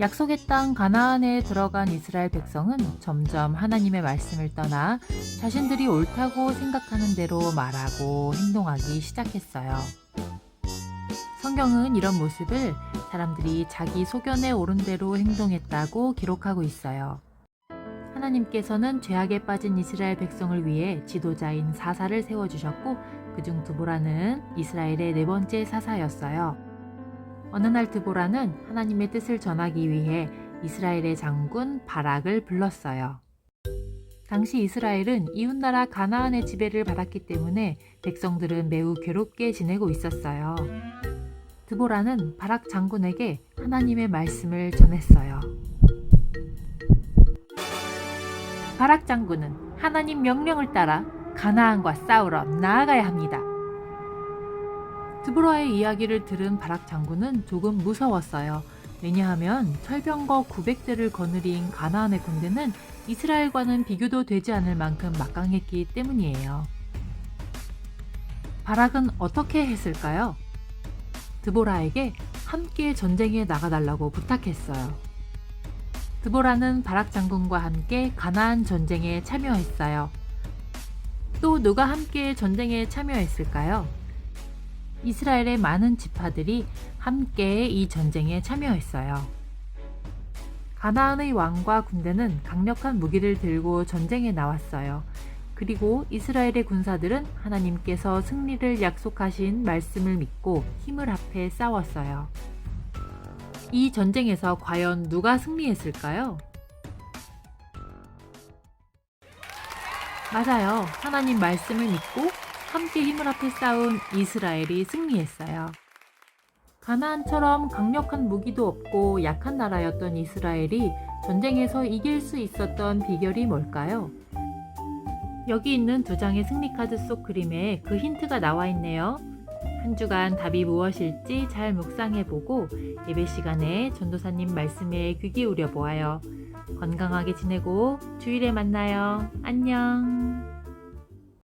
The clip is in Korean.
약속의 땅 가나안에 들어간 이스라엘 백성은 점점 하나님의 말씀을 떠나 자신들이 옳다고 생각하는 대로 말하고 행동하기 시작했어요. 성경은 이런 모습을 사람들이 자기 소견에 옳은 대로 행동했다고 기록하고 있어요. 하나님께서는 죄악에 빠진 이스라엘 백성을 위해 지도자인 사사를 세워주셨고 그중 드보라는 이스라엘의 네 번째 사사였어요. 어느 날 드보라는 하나님의 뜻을 전하기 위해 이스라엘의 장군 바락을 불렀어요. 당시 이스라엘은 이웃나라 가나안의 지배를 받았기 때문에 백성들은 매우 괴롭게 지내고 있었어요. 드보라는 바락 장군에게 하나님의 말씀을 전했어요. 바락 장군은 하나님 명령을 따라 가나안과 싸우러 나아가야 합니다. 드보라의 이야기를 들은 바락 장군은 조금 무서웠어요. 왜냐하면 철병거 900대를 거느린 가나안의 군대는 이스라엘과는 비교도 되지 않을 만큼 막강했기 때문이에요. 바락은 어떻게 했을까요? 드보라에게 함께 전쟁에 나가달라고 부탁했어요. 드보라는 바락 장군과 함께 가나안 전쟁에 참여했어요. 또 누가 함께 전쟁에 참여했을까요? 이스라엘의 많은 지파들이 함께 이 전쟁에 참여했어요. 가나안의 왕과 군대는 강력한 무기를 들고 전쟁에 나왔어요. 그리고 이스라엘의 군사들은 하나님께서 승리를 약속하신 말씀을 믿고 힘을 합해 싸웠어요. 이 전쟁에서 과연 누가 승리했을까요? 맞아요. 하나님 말씀을 믿고 함께 힘을 합해 싸운 이스라엘이 승리했어요. 가나안처럼 강력한 무기도 없고 약한 나라였던 이스라엘이 전쟁에서 이길 수 있었던 비결이 뭘까요? 여기 있는 두 장의 승리 카드 속 그림에 그 힌트가 나와 있네요. 한 주간 답이 무엇일지 잘 묵상해보고 예배 시간에 전도사님 말씀에 귀 기울여 보아요. 건강하게 지내고 주일에 만나요. 안녕.